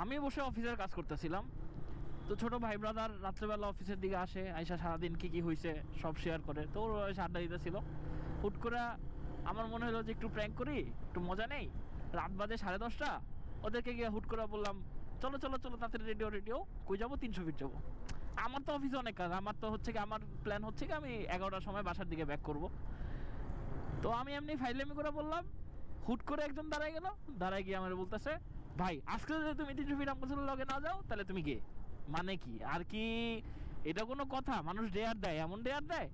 আমি বসে অফিসের কাজ করতেছিলাম। তো ছোট ভাই ব্রাদার রাত্রেবেলা অফিসের দিকে আসে, আইসা সারাদিন কি কি হয়েছে সব শেয়ার করে। তো ওর আড্ডা দিতেছিল। হুট করে আমার মনে হলো যে একটু প্র্যাঙ্ক করি, একটু মজা নেই। রাত বাজে সাড়ে দশটা, ওদেরকে গিয়ে হুট করে বললাম, চলো চলো চলো, তাড়াতাড়ি রেডিও রেডিও কই যাব? তিনশো ফিট যাব। আমার তো অফিসে অনেক কাজ, আমার তো হচ্ছে কি, আমার প্ল্যান হচ্ছে কি, আমি এগারোটার সময় বাসার দিকে ব্যাক করব। তো আমি এমনি ফাইলেমি করে বললাম, হুট করে একজন দাঁড়ায় গেল, দাঁড়ায় গিয়ে আমার বলতেছে ভাই, আজকে যদি তুমি ফিট আমার লগে না যাও, তাহলে তুমি গে মানে কি? আর কি এটা কোনো কথা? মানুষ ডেয়ার দেয়, এমন ডেয়ার দেয়?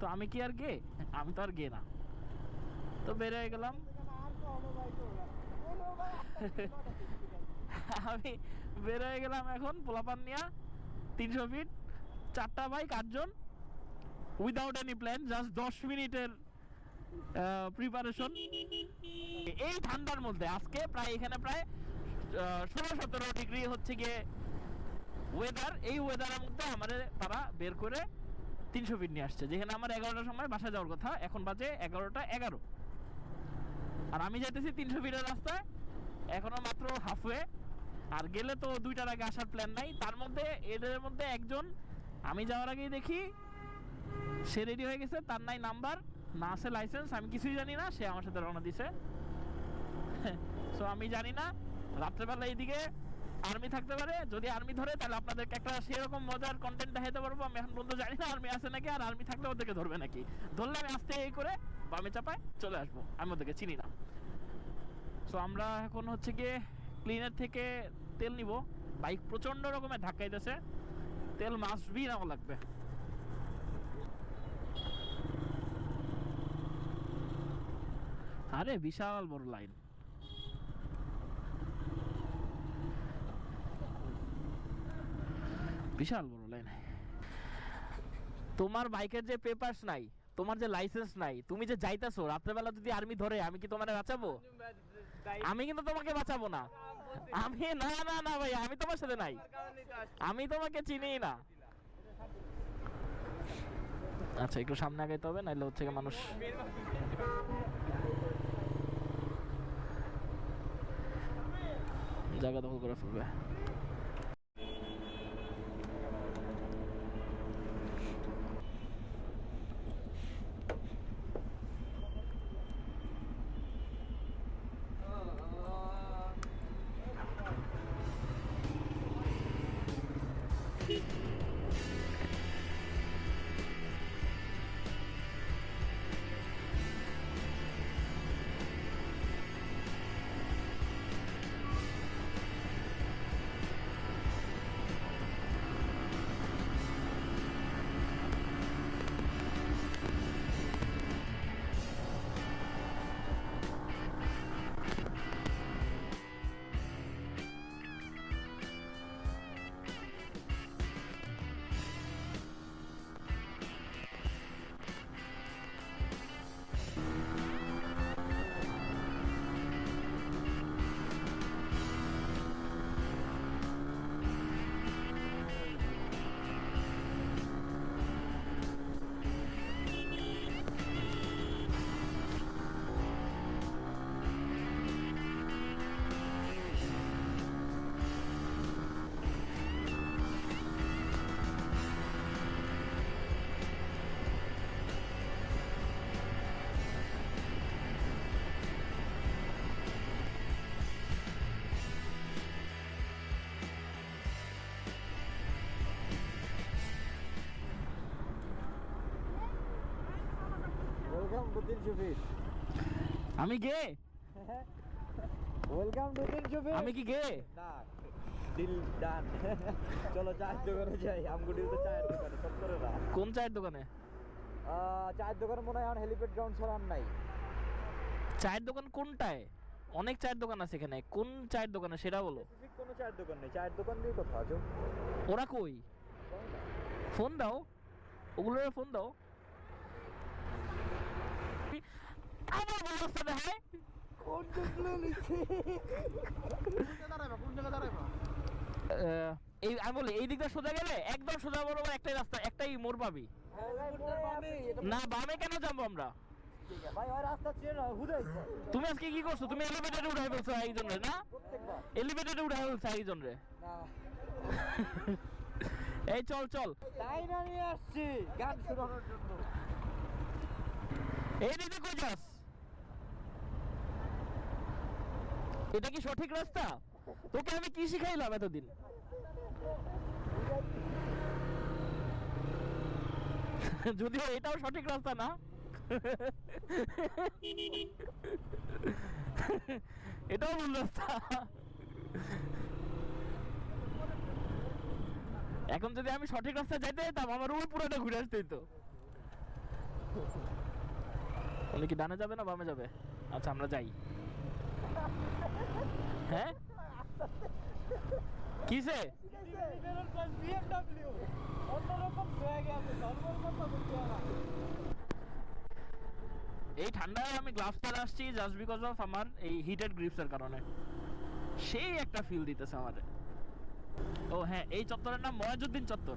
তো আমি কি আর গে আমি তো আর গে না। তো বের হয়ে গেলাম। আমি বের হয়ে গেলাম এখন পোলাপান নিয়া তিনশো ফিট, চারটা বাইক আটজন উইদাউট এনি প্ল্যান জাস্ট দশ মিনিটের প্রিপারেশন এই ঠান্ডার মধ্যে, আজকে প্রায় এখানে প্রায় ষোলো, সতেরো ডিগ্রি হচ্ছে গিয়ে ওয়েদার এই ওয়েদারের মধ্যে আমাদের তারা বের করে তিনশো ফিট নিয়ে আসছে। যেখানে আমার এগারোটার সময় বাসা যাওয়ার কথা, এখন বাজে এগারোটা এগারো। আর আমি যাইতেছি তিনশো ফিটের রাস্তায়, এখনও মাত্র হাফওয়ে আর গেলে তো দুইটার আগে আসার প্ল্যান নাই। তার মধ্যে এদের মধ্যে একজন, আমি যাওয়ার আগেই দেখি, সে রেডি হয়ে গেছে, তার নাই নাম্বার না আছে লাইসেন্স আমি কিছুই জানি না, সে আমার সাথে রওনা দিছে। সো আমি জানি না রাত্রেবেলা এইদিকে আর্মি থাকতে পারে, যদি আর্মি ধরে, তাহলে আপনাদেরকে একটা সেরকম মজার কন্টেন্ট দেখাতে পারব। আমি এখন পর্যন্ত জানি না আর্মি আছে নাকি, আর আর্মি থাকলে ওদেরকে ধরবে নাকি। ধরলে আমি আস্তে এই করে বামে চাপায় চলে আসব। আমি ওদেরকে চিনি না। সো আমরা এখন হচ্ছে গিয়ে ক্লিনার থেকে তেল নিব। বাইক প্রচণ্ড রকমের ধাক্কাই ধাক্কাইতেছে তেল মাস্ট বি নেওয়া লাগবে। আরে, বিশাল বড় লাইন বিশাল বড় লাইন তোমার বাইকের যে পেপারস নাই, তোমার যে লাইসেন্স নাই, তুমি যে যাইতাছো, রাত্রেবেলা যদি আর্মি ধরে, আমি কি তোমার বাঁচাবো? আমি কিন্তু তোমাকে বাঁচাবো না। আমি, না না না ভাই, আমি তোমার সাথে নাই। আমি তোমাকে চিনি না। আচ্ছা একটু সামনে আগাইতে হবে নাহলে হচ্ছে মানুষ জায়গা দখল করে ফেলবে। আমি গে? ওয়েলকাম টু ফিট আমি কি গে? না ডিল ডান চলো চায়ের দোকানে যাই আমগুড়ি তো চায়ের দোকানে সব করে না কোন চায়ের দোকানে? চায়ের দোকানে মনে হয় এখন হেলিপ্যাড গ্রাউন্ড ছাড়া নাই। চায়ের দোকান কোনটায়? অনেক চায়ের দোকান আছে এখানে কোন চায়ের দোকানে সেটা বলো। কোনো চায়ের দোকান নেই চায়ের দোকান নিয়ে কথা আছো। ওরা কই? ফোন দাও ওগুলোর ফোন দাও। কোন দেখলে এই আমি বলি এই দিকটা সোজা গেলে একদম সোজা বরাবর একটাই রাস্তা একটাই মোড় পাবি। না বামে কেন যাব আমরা? তুমি আজকে কি করছ? তুমি এলিভেটরে উঠাই ফেলছো একজন রে না? এলিভেটরে উঠাই ফেলছো একজন রে এই চল চল। তাই না নিয়ে আসছি গান শোনানোর জন্য। এই দিকে কই যাস? এটা কি সঠিক রাস্তা? তোকে আমি কি শিখাইলাম এতদিন? যদিও এটাও সঠিক রাস্তা না। এটাও ভুল রাস্তা। এখন যদি আমি সঠিক রাস্তায় যাইতে যেতাম, আমার ওই পুরোটা ঘুরে আসতে হইতো। বলে কি ডানে যাবে না বামে যাবে? আচ্ছা আমরা যাই হ্যাঁ কিসে বিএমডব্লিউ অন্যরকম হয়ে গেছে ধর্মের কথা বলতে না। এই ঠান্ডায় আমি গ্লাভস পরে আসছি জাস্ট বিকজ অফ আমার এই হিটেড গ্রিপসের কারণে। সেই একটা ফিল দিতেছে আমাদের ও হ্যাঁ এই চত্বরের নাম ময়াজুদ্দিন চত্বর।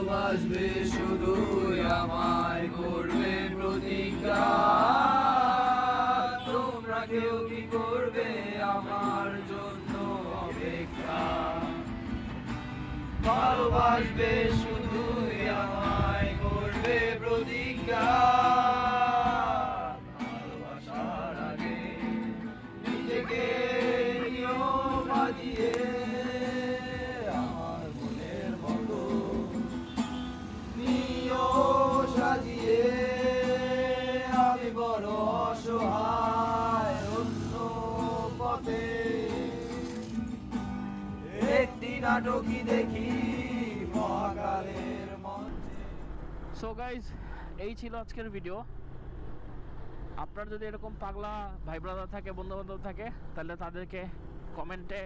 ভালোবাসবে শুধু আমায় করবে প্রতিজ্ঞা। তোমরা কেউ কি করবে আমার জন্য অপেক্ষা? ভালোবাসবে শুধু সো গাইজ এই ছিল আজকের ভিডিও আপনার যদি এরকম পাগলা ভাই ব্রাদার থাকে বন্ধু বান্ধব থাকে, তাহলে তাদেরকে কমেন্টে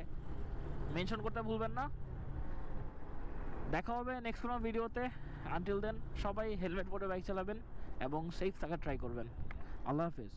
মেনশন করতে ভুলবেন না। দেখা হবে নেক্সট কোনো ভিডিওতে আনটিল দেন সবাই হেলমেট পরে বাইক চালাবেন এবং সেফ থাকার ট্রাই করবেন। আল্লাহ হাফিজ।